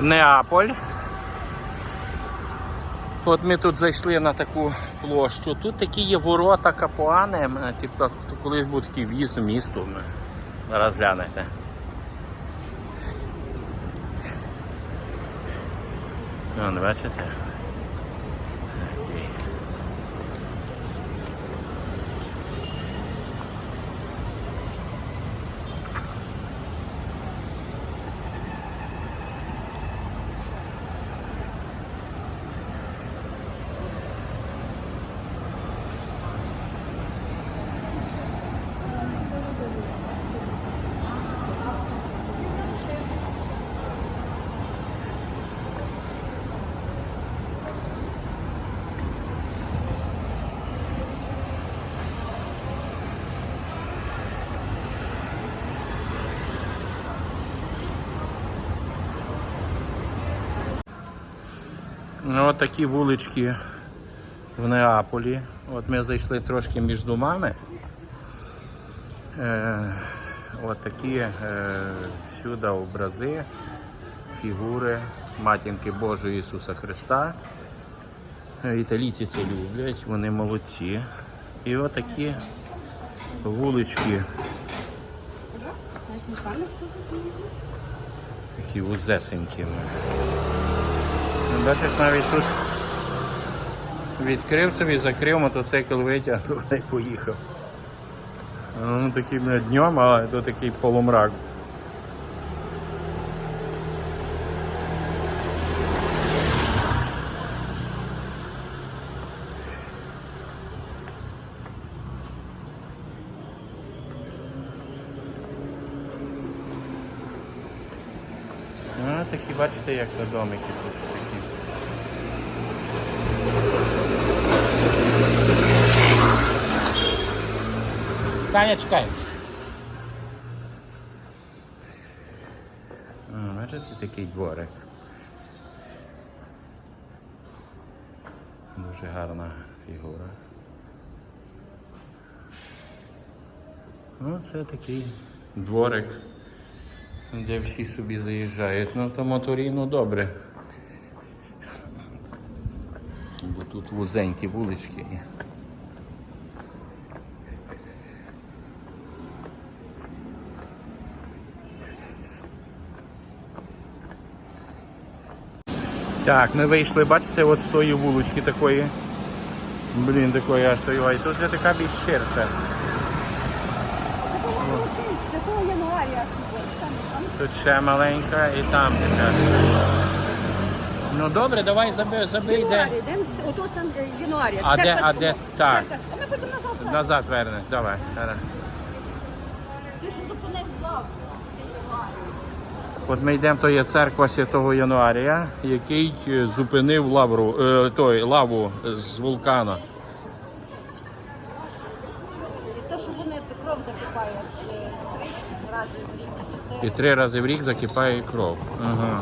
Неаполь. От ми тут зайшли на таку площу. Тут такі є ворота капуани. е, Типу, колись був такий в'їзд в місто. м, Зараз глянете. Вон, бачите? Ну, от такі вулички в Неаполі. От ми зайшли трошки між домами. Е, от такі е, всюди образи, фігури Матінки Божої Ісуса Христа. Е, Італійці це люблять, вони молодці. І от такі вулички, такі вузесенькі. Ну, Бачиш, навіть тут відкрив собі, закрив мотоцикл, витягнув і поїхав. Ну, таким не днем, а то такий полумрак. Ну, такі, бачите, як то домики тут такі. Таня, чекай. Бачите, такий дворик. Дуже гарна фігура. Ну, це такий дворик, де всі собі заїжджають. Ну, то моторіну добре. Бо тут вузенькі вулички. Так, ми вийшли, бачите, от з тої вулички такої. Блін, такої аж тої. І тут вже така більш ширша. Тут ще маленька і там така. Ну добре, давай забий, забий де. Януарі, де ото сам е, януарі. А де- а де- так. А ми потім назад. Назад вернеш, давай. давай. Ти що зупинив лавку? От ми йдемо, то є церква Святого Януарія, який е, зупинив лавру, е, той, лаву з вулкана. І те, що вони кров закипають е, три рази в рік. І три рази в рік закипає кров. Ага.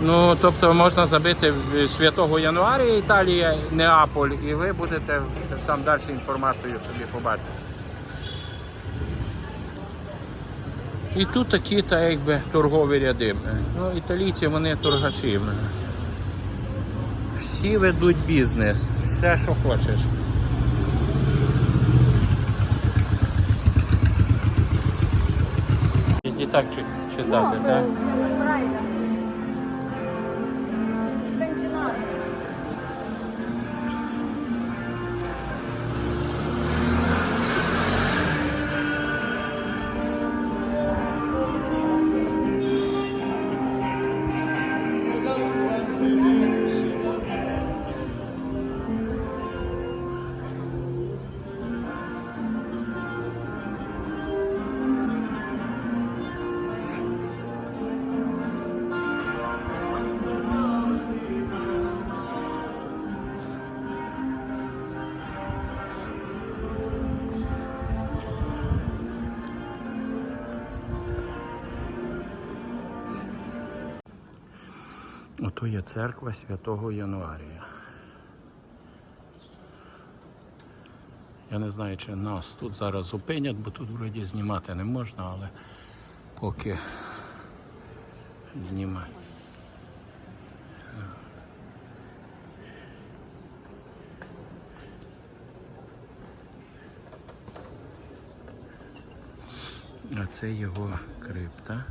Ну, тобто можна забити в Святого Януарія Італія, Неаполь, і ви будете там далі інформацію собі побачити. І тут такі та якби торгові ряди. Ну, італійці вони торгаші. Всі ведуть бізнес, все, що хочеш. І так чи- читати, так? Ото є церква Святого Януарія. Я не знаю, чи нас тут зараз зупинять, бо тут вроді знімати не можна, але поки знімати. А це його крипта.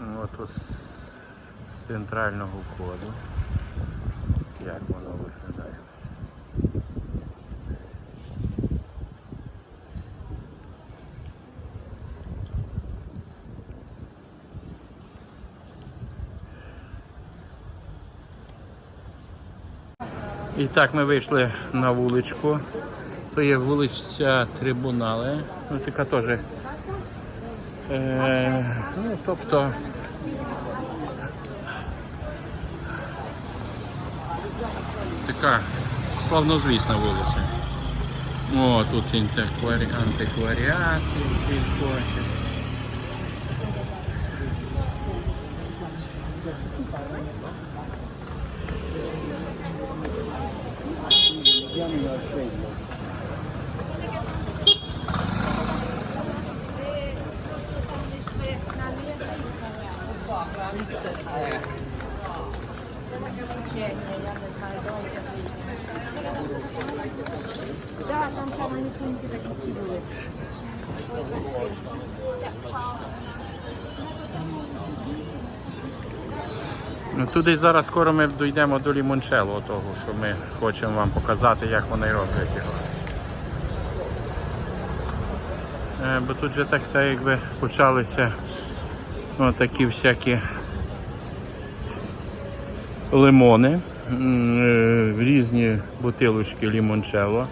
Ну, От ось центрального входу. Як воно виглядає. І так ми вийшли на вуличку. То є вулиця Трибунали. Ну, така теж. Е, ну, тобто. Така славнозвісна вулиця. О, тут антикварі... антикваріат якийсь бачиш. Да, там саме ніхто такі. Ну, туди зараз скоро ми дійдемо до лімончелло, того, що ми хочемо вам показати, як вони роблять його. Е, бо тут же так, так якби почалися такі всякі лимони, е, різні бутилочки лімончелло.